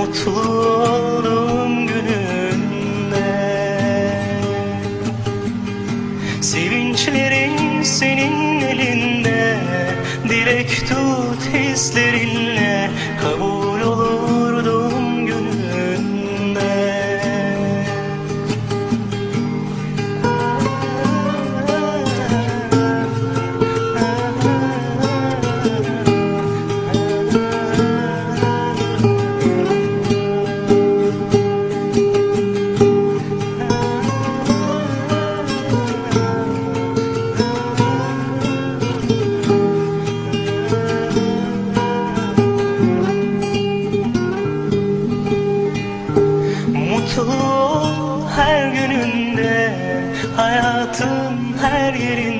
Mutlu gününde. Sevinçlerin senin elinde. Dilek tut hislerinle. Kabul her gününde Hayatın her yerinde